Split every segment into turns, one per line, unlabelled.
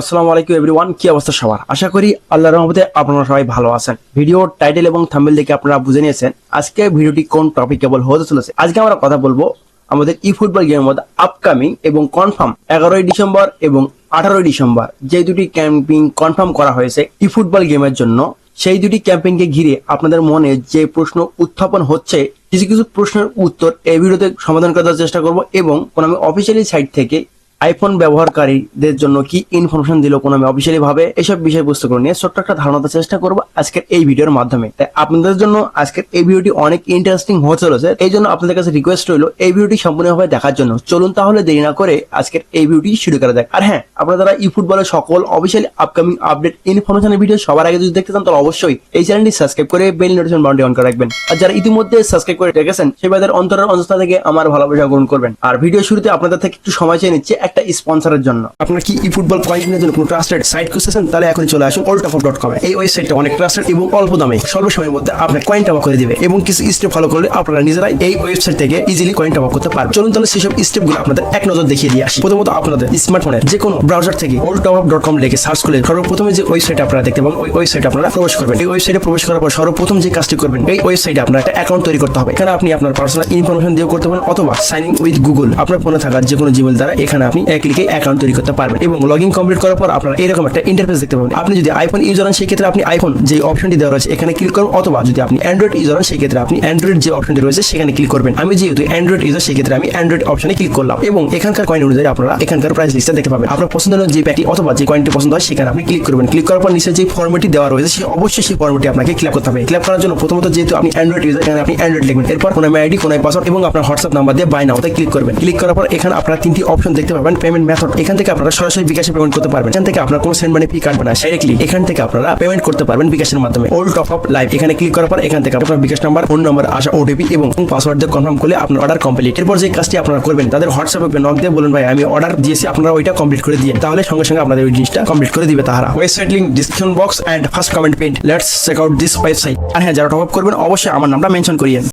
আসসালামু আলাইকুম এভরিওয়ান কি অবস্থা সবার? আশা করি আল্লাহর রহমতে আপনারা সবাই ভালো আছেন। ভিডিও টাইটেল এবং থাম্বনেল দেখে আপনারা বুঝে নিয়েছেন আজকে ভিডিওটি কোন টপিক কেবল হতে চলেছে। আজকে আমরা কথা বলব আমাদের ই ফুটবল গেমের মধ্যে আপকামিং এবং কনফার্ম এগারোই ডিসেম্বর এবং আঠারোই ডিসেম্বর যে দুটি ক্যাম্পিং কনফার্ম করা হয়েছে ই ফুটবল গেমের জন্য, সেই দুটি ক্যাম্পিংকে ঘিরে আপনাদের মনে যে প্রশ্ন উত্থাপন হচ্ছে, কিছু কিছু প্রশ্নের উত্তর এই ভিডিওতে সমাধান করার চেষ্টা করব এবং কোন আমি অফিসিয়ালি সাইট থেকে আইফোন ব্যবহারকারীদের জন্য কি ইনফরমেশন দিল কোন অফিসিয়ালি ভাবে এসব বিষয়বস্তুগুলো নিয়ে ছোট্ট একটা ধারণা চেষ্টা করব আজকের এই ভিডিওর মাধ্যমে। তাই আপনাদের জন্য আজকের এই ভিডিওটি অনেক ইন্টারেস্টিং হতে চলেছে, এই জন্য আপনাদের কাছে রিকোয়েস্ট রইল এই ভিডিওটি সম্পূর্ণভাবে দেখার জন্য। চলুন তাহলে দেরি না করে আজকের এই ভিডিওটি শুরু করা যাক। আর হ্যাঁ আপনারা যারা ই ফুটবলের সকল অফিসিয়ালি আপকামিং আপডেট ইনফরমেশনের ভিডিও সবার আগে যদি দেখতে চান, তাহলে অবশ্যই এই চ্যানেলটি সাবস্ক্রাইব করে বেল নোটিফিকেশন বাউন্ডি অন করে রাখবেন। আর যারা ইতিমধ্যে সাবস্ক্রাইব করে রেখেছেন সেই বাদের অন্তরের অবস্থা থেকে আমার ভালোবাসা গ্রহণ করবেন। আর ভিডিও শুরুতে আপনাদের থেকে একটু সময় চেয়ে নিচ্ছে। একটা স্পন্সরের জন্য। আপনার কি ই ফুটবল কয়েনের জন্য কোনো ট্রাস্টেড সাইট খুঁজতেছেন? তাহলে এখন চলে আসুন ওল্ড ডট কম এই ওয়েবসাইটটা অনেক ট্রাস্টেড এবং অল্প দামে। স্বল্প সময়ের মধ্যে আপনার কয়েন টাকা করে দিবে এবং কিছু স্টেপ ফলো করলে আপনারা নিজেরাই এই ওয়েবসাইট থেকে ইজিলি কয়েন টাকা করতে পারবেন। চলুন তাহলে সেসব স্টেপগুলো আপনাদের এক নজর দেখিয়ে দিয়ে আসি। প্রথমত আপনাদের স্মার্টফোনের যে কোনো ব্রাউজার থেকে ওল্ড ডট কম লিখে সার্চ করলে সর্বপ্রথমে যে ওয়েবসাইট আপনারা দেখতে পাবেন, ওই ওয়েবসাইটে আপনারা প্রবেশ করবেন। এই ওয়েবসাইটে প্রবেশ করার পর সর্বপ্রথম যে কাজটি করবেন, এই ওয়েবসাইটে আপনার একটা অ্যাকাউন্ট তৈরি করতে হবে। এখানে আপনি আপনার পার্সোনাল ইনফরমেশন দিয়ে করতে পারেন অথবা সাইন ইন উইথ গুগল আপনার ফোনে থাকা যে কোনো জিমেল দ্বারা এখানে আপনি এক ক্লিকে অ্যাকাউন্ট তৈরি করতে পারবেন এবং লগ ইন কমপ্লিট করার পর আপনারা এরকম একটা ইন্টারফেস দেখতে পাবেন। আপনি যদি আইফোন ইউজার হন সেই ক্ষেত্রে আপনি আইফোন যে অপশনটি দেওয়া রয়েছে, এখানে ক্লিক করুন অথবা যদি আপনি অ্যান্ড্রয়েড ইউজার হন সেই ক্ষেত্রে আপনি অ্যান্ড্রয়েড যে অপশনটি রয়েছে, সেখানে ক্লিক করবেন। আমি যেহেতু অ্যান্ড্রয়েড ইউজার সেই ক্ষেত্রে আমি অ্যান্ড্রয়েড অপশনে ক্লিক করলাম এবং এখানকার কয়েন অনুযায়ী আপনারা এখানকার প্রাইস লিস্টটা দেখতে পাবেন। আপনার পছন্দ পছন্দের যে প্যাটি অথবা যে কয়েনটি পছন্দ হয়, সেখানে আপনি ক্লিক করবেন। ক্লিক করার পর নিচে যে ফর্মেটটি দেওয়া রয়েছে সেই অবশ্যই সেই ফর্মেটটি আপনাকে ক্লিক করতে হবে। ক্লিক করার জন্য প্রথমত যেহেতু আপনি অ্যান্ড্রয়েড ইউজার এখানে আপনি অ্যান্ড্রয়েড লিখবেন। এরপর কোনো আইডি কোনো পাসওয়ার্ড এবং আপনার হোয়াটসঅ্যাপ নাম্বার দিয়ে বাই নাও ক্লিক করবেন। ক্লিক করার পর এখানে আপনারা তিনটি অপশন দেখতে পাবেন। পেমেন্ট মেথড এখান থেকে আপনারা সরাসরি বিকাশে পেমেন্ট করতে পারবেন। এখান থেকে আপনার কোনো সেন্ড মানি ফি কাটবে না। ডাইরেক্টলি এখান থেকে আপনারা পেমেন্ট করতে পারবেন বিকাশের মাধ্যমে। ওল্ড টপ আপ লাইভ এখানে ক্লিক করার পর এখান থেকে আপনার বিকাশ নাম্বার ফোন নাম্বার আসা ওটিপি এবং পাসওয়ার্ড দিয়ে কনফার্ম করলে আপনার অর্ডার কমপ্লিট এরপর যে কাজটি আপনারা করবেন, তাদের হোয়াটসঅ্যাপে নক দিয়ে বলুন, ভাই, আমি অর্ডার দিয়েছি, আপনারা ওইটা কমপ্লিট করে দিয়ে তাহলে সঙ্গে সঙ্গে আপনাদের ওই জিনিসটা কমপ্লিট করে দিবে তারা website link description box and first comment pinned let's check out this website আর হ্যাঁ যারা টপ আপ করবেন, অবশ্যই আমার নামটা মেনশন করিয়েন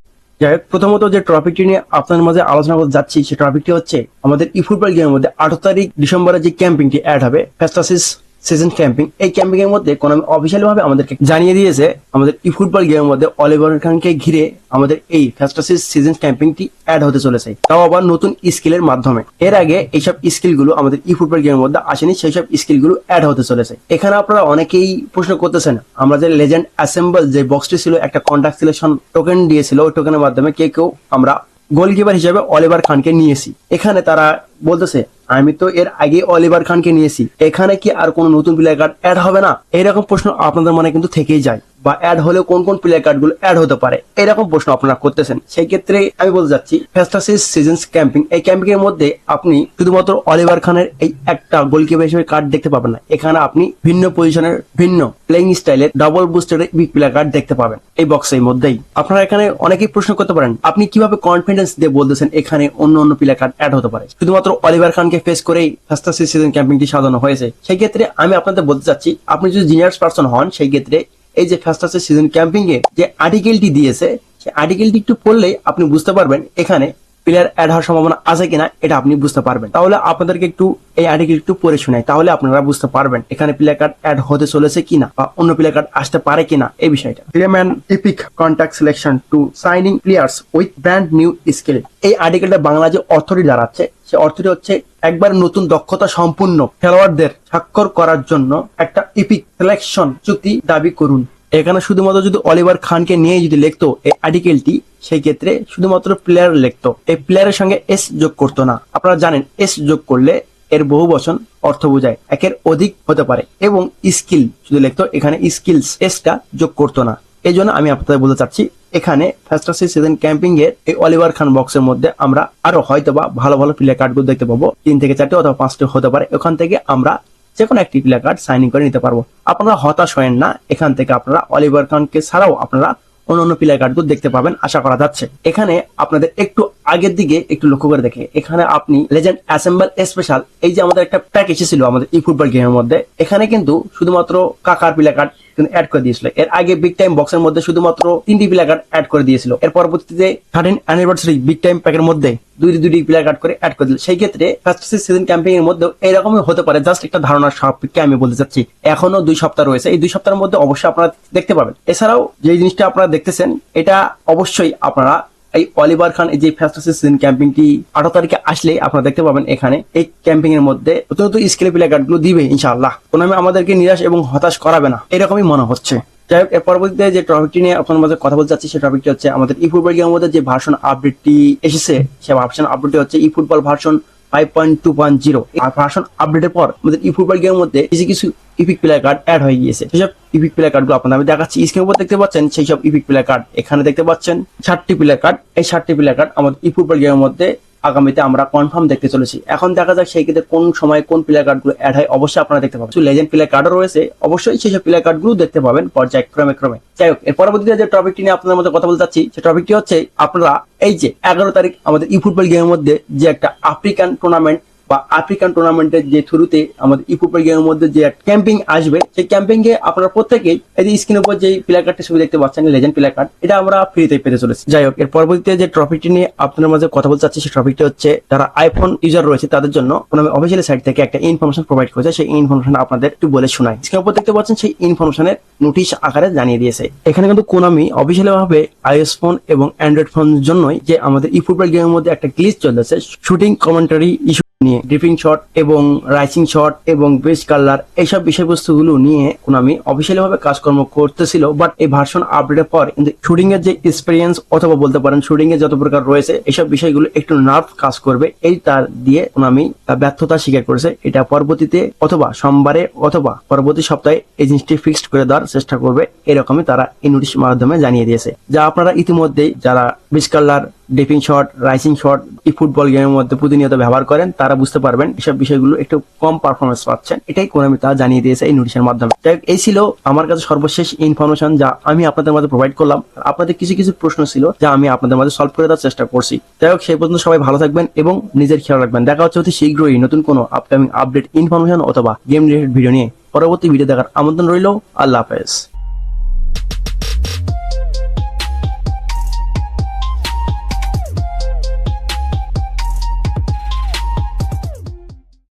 যাই হোক, প্রথমত যে টপিকটি নিয়ে আপনার মাঝে আলোচনা করতে যাচ্ছি সেই টপিকটি হচ্ছে আমাদের ই ফুটবল গেমের মধ্যে আঠারো তারিখ ডিসেম্বরে যে ক্যাম্পিংটি অ্যাড হবে ফেস্টাসিস সিজন ক্যাম্পিং এই ক্যাম্পিং এর মধ্যে কোন অফিসিয়াল ভাবে আমাদেরকে জানিয়ে দিয়েছে, আমাদের ই ফুটবল গেমের মধ্যে অলিভার খানকে ঘিরে আমাদের এই ফ্যাস্টাসিস সিজন ক্যাম্পিংটি অ্যাড হতে চলেছে। তাও আবার নতুন স্কিলের মাধ্যমে। এর আগে এইসব স্কিলগুলো আমাদের ই ফুটবল গেমের মধ্যে আসেনি সেই সব স্কিলগুলো অ্যাড হতে চলেছে। এখানে আপনারা অনেকেই প্রশ্ন করতেছেন, আমরা যে লেজেন্ড অ্যাসেম্বল যে বক্সটি ছিল, একটা কন্ট্যাক্ট সিলেকশন টোকেন দিয়েছিল, ওই টোকেনের মাধ্যমে কে কেউ আমরা গোলকিপার হিসেবে অলিভার খানকে নিয়েছি। এখানে তারা বলতেছে, আমি তো এর আগে অলিভার খানকে নিয়েছি। এখানে কি আর কোনো নতুন প্লেয়ার কার্ড অ্যাড হবে না? এরকম প্রশ্ন আপনাদের মনে কিন্তু থেকেই যায়। বা অ্যাড হলে কোন কোন প্লেয়ার কার্ডগুলো অ্যাড হতে পারে, এরকম প্রশ্ন আপনারা করতেছেন। সেই ক্ষেত্রে আমি বলতে যাচ্ছি ফেস্টাসিস সিজনস ক্যাম্পিং এই ক্যাম্পিং এর মধ্যে আপনি শুধুমাত্র অলিভার খানের এই একটা গোলকিপার হিসেবে কার্ড দেখতে পাবেন না। এখানে আপনি ভিন্ন পজিশনের ভিন্ন প্লেইং স্টাইলের ডাবল বুস্টারের বিগ প্লেয়ার কার্ড দেখতে পাবেন এই বক্সের মধ্যেই। আপনারা এখানে অনেকেই প্রশ্ন করতে পারেন, আপনি কীভাবে কনফিডেন্স দিয়ে বলতেছেন এখানে অন্য অন্য প্লেয়ার কার্ড অ্যাড হতে পারে? শুধুমাত্র অলিভার খানকে ফেস করেই ফাস্টাসি সিজন ক্যাম্পিংটি সাজানো হয়েছে। সেই ক্ষেত্রে আমি আপনাদের বলতে চাচ্ছি, আপনি যদি জিনিয়ার্স পার্সন হন, সেই ক্ষেত্রে এই যে ফ্যাস্টাসের সিজন ক্যাম্পিং এ যে আর্টিকেলটি দিয়েছে, সেই আর্টিকেলটি একটু পড়লেই আপনি বুঝতে পারবেন এখানে প্লেয়ার অ্যাড হওয়ার সম্ভাবনা আছে কিনা এটা আপনি বুঝতে পারবেন। তাহলে আপনাদেরকে একটু এই আর্টিকেল একটু পড়ে শোনাই তাহলে আপনারা বুঝতে পারবেন এখানে প্লেয়ার কার্ড অ্যাড হতে চলেছে কিনা বা অন্য প্লেয়ার কার্ড আসতে পারে কিনা এই বিষয়টা। Player man epic contract selection to signing players with brand new skill এই আর্টিকেলটা বাংলা যে অর্থটি দাঁড়াচ্ছে সে অর্থটি হচ্ছে একবার নতুন দক্ষতা সম্পূর্ণ খেলোয়াড়দের স্বাক্ষর করার জন্য একটা ইপিক সিলেকশন চুক্তি দাবি করুন। এখানে শুধুমাত্র যদি অলিভার খানকে নিয়ে যদি লিখতো এই আর্টিকেলটি, সেই ক্ষেত্রে শুধুমাত্র প্লেয়ার লিখতো। এই প্লেয়ারের সঙ্গে এস যোগ করতো না। আপনারা জানেন এস যোগ করলে এর বহু বচন অর্থ বোঝায়। একের অধিক হতে পারে এবং স্কিল শুধু লিখতো, এখানে স্কিলস এসটা যোগ করতো না। এই জন্য আমি আপনাদের বলতে চাচ্ছি, এখানে ফার্স্টাসি সিজন ক্যাম্পিং এর এই অলিভার খান বক্সের মধ্যে আমরা আরও হয়তো বা ভালো ভালো প্লেয়ার কার্ডগুলো দেখতে পাবো। তিন থেকে চারটে অথবা পাঁচটা হতে পারে। ওখান থেকে আমরা যে কোনো একটি প্লেয়ার কার্ড সাইনিং করে নিতে পারব। আপনারা হতাশ হয়েন না, এখান থেকে আপনারা অলিভার খানকে ছাড়াও আপনারা অন্য অন্য প্লেয়ার কার্ডগুলো দেখতে পাবেন, আশা করা যাচ্ছে। এখানে আপনাদের একটু আগের দিকে একটু লক্ষ্য করে দেখে। এখানে আপনি লেজেন্ড অ্যাসেম্বল স্পেশাল এই যে আমাদের একটা প্যাক এসেছিল আমাদের ই ফুটবল গেমের মধ্যে, এখানে কিন্তু শুধুমাত্র কাকার প্লেয়ার কার্ড কিন্তু অ্যাড করে দিয়েছিল। এর আগে বিগ টাইম বক্সের মধ্যে শুধুমাত্র তিনটি প্লে কার্ড অ্যাড করে দিয়েছিল। এর পরবর্তীতে থার্টিন অ্যানিভার্সারি বিগ টাইম প্যাকের মধ্যে দুইটি দুইটি প্লে কার্ড করে অ্যাড করে দিল। সেই ক্ষেত্রে ফার্স্ট সিজন ক্যাম্পিং এর মধ্যে এরকমই হতে পারে। জাস্ট একটা ধারণার সাপেক্ষে আমি বলতে চাচ্ছি, এখনও দুই সপ্তাহ রয়েছে। এই দুই সপ্তাহের মধ্যে অবশ্যই আপনারা দেখতে পাবেন। এছাড়াও যে জিনিসটা আপনারা দেখতেছেন, এটা অবশ্যই আপনারা এই অলিভার খান এই যে ফার্স্ট সিজন ক্যাম্পিংটি আঠারো তারিখে আসলে আপনারা দেখতে পাবেন এখানে। এই ক্যাম্পিং এর মধ্যে নতুন স্কেলে প্লে কার্ডগুলো দিবে ইনশাআল্লাহ। কোনো আমাদেরকে নিরাশ এবং হতাশ করাবে না। এরকমই মনে হচ্ছে। যাই হোক, এর পরবর্তীতে যে টপিকটি নিয়ে আপনার মাঝে কথা বলতে চাচ্ছি, সেই টপিকটি হচ্ছে আমাদের ই ফুটবল গেমের মধ্যে যে ভার্সন আপডেটটি এসেছে, সে ভার্সন আপডেটটি হচ্ছে e football version five point two point zero version আপডেটের পর আমাদের ই ফুটবল গেমের মধ্যে কিছু কিছু ইপিক প্লেয়ার কার্ড অ্যাড হয়ে গিয়েছে। সেসব ইপিক প্লেয়ার কার্ডগুলো আপনাদের আমি দেখাচ্ছি। স্ক্রিনের উপর দেখতে পাচ্ছেন, সেই সব ইপিক প্লেয়ার কার্ড এখানে দেখতে পাচ্ছেন, ষাটটি প্লেয়ার কার্ড এই ষাটটি প্লেয়ার কার্ড আমাদের ই ফুটবল গেমের মধ্যে আগামীতে আমরা কনফার্ম দেখতে চলেছি। এখন দেখা যাক সেই ক্ষেত্রে কোন সময় কোন প্লেয়ার কার্ডগুলো অ্যাড হয়, অবশ্যই আপনারা দেখতে পাবেন। লেজেন্ড প্লেয়ার কার্ডও রয়েছে, অবশ্যই সেই সব প্লেয়ার কার্ডগুলো দেখতে পাবেন পর্যায়ক্রমে ক্রমে। যাই হোক, এর পরবর্তীতে যে টপিকটি নিয়ে আপনাদের মধ্যে কথা বলতে চাচ্ছি, সে টপিকটি হচ্ছে আপনারা এই যে এগারো তারিখ আমাদের ই ফুটবল গেমের মধ্যে যে একটা আফ্রিকান টুর্নামেন্ট বা আফ্রিকান টুর্নামেন্টের যে থ্রুতে আমাদের ই ফুটবল গেমের মধ্যে যে ক্যাম্পিং আসবে, সেই ক্যাম্পিং এ আপনারা প্রত্যেকেই এই যে স্ক্রিনের উপর যে প্লেয়ার কার্ডটি ছবি দেখতে পাচ্ছেন লেজেন্ড প্লেয়ার কার্ড এটা আমরা ফ্রিতে পেতে চলেছি। যাই হোক, এর পরবর্তীতে যে ট্রফিকটি নিয়ে আপনাদের মাঝে কথা বলতে চাচ্ছি, সেই ট্রফিকটি হচ্ছে যারা আইফোন ইউজার রয়েছে, তাদের জন্য আমি অফিসিয়াল সাইট থেকে একটা ইনফরমেশন প্রোভাইড করেছে, সেই ইনফরমেশন আপনাদের একটু বলে শোনাই। স্ক্রিনের উপর দেখতে পাচ্ছেন, সেই ইনফরমেশনের নোটিশ আকারে জানিয়ে দিয়েছে। এখানে কিন্তু কোনামি অফিসিয়াল ভাবে আইএস ফোন এবং অ্যান্ড্রয়েড ফোন জন্যই যে আমাদের ই ফুটবল গেমের মধ্যে একটা গ্লিচ চলতেছে শুটিং কমেন্টারি ইস্যু নিয়ে ড্রিপিং শট এবং রাইসিং শট এবং বেস কালার, এইসব বিষয়বস্তুগুলো নিয়ে কোনামি অফিসিয়ালি ভাবে কাজকর্ম করতেছিল, বাট এই ভার্সন আপডেটের পর কিন্তু শুটিং এর যে এক্সপিরিয়েন্স অথবা বলতে পারেন শুটিং এর যত প্রকার রয়েছে, এইসব বিষয়গুলো একটু নার্ভ কাজ করবে, এই তার দিয়ে কোনামি ব্যর্থতা স্বীকার করেছে। এটা পরবর্তীতে অথবা সোমবারে অথবা পরবর্তী সপ্তাহে এই জিনিসটি ফিক্সড করে দেওয়ার চেষ্টা করবে, এরকমই তারা এই নোটিশ মাধ্যমে জানিয়ে দিয়েছে। যা আপনারা ইতিমধ্যেই, যারা base colour dipping shot rising shot e football গেমের মধ্যে প্রতিনিয়ত ব্যবহার করেন, তারা বুঝতে পারবেন এসব বিষয়গুলো একটু কম পারফরমেন্স পাচ্ছেন। এটাই কোনামি তা জানিয়ে দিয়েছে এই নোটিশের মাধ্যমে। যাই এই ছিল আমার কাছে সর্বশেষ ইনফরমেশন যা আমি আপনাদের মাঝে প্রোভাইড করলাম। আপনাদের কিছু কিছু প্রশ্ন ছিল যা আমি আপনাদের মাঝে সলভ করে দেওয়ার চেষ্টা করছি। যাই হোক, সেই পর্যন্ত সবাই ভালো থাকবেন এবং নিজের খেয়াল রাখবেন। দেখা হচ্ছে অতি শীঘ্রই নতুন কোনো আপকামিং আপডেট ইনফরমেশন অথবা গেম রিলেটেড ভিডিও নিয়ে। পরবর্তী ভিডিও দেখার আমন্ত্রণ রইল। আল্লাহ হাফেজ।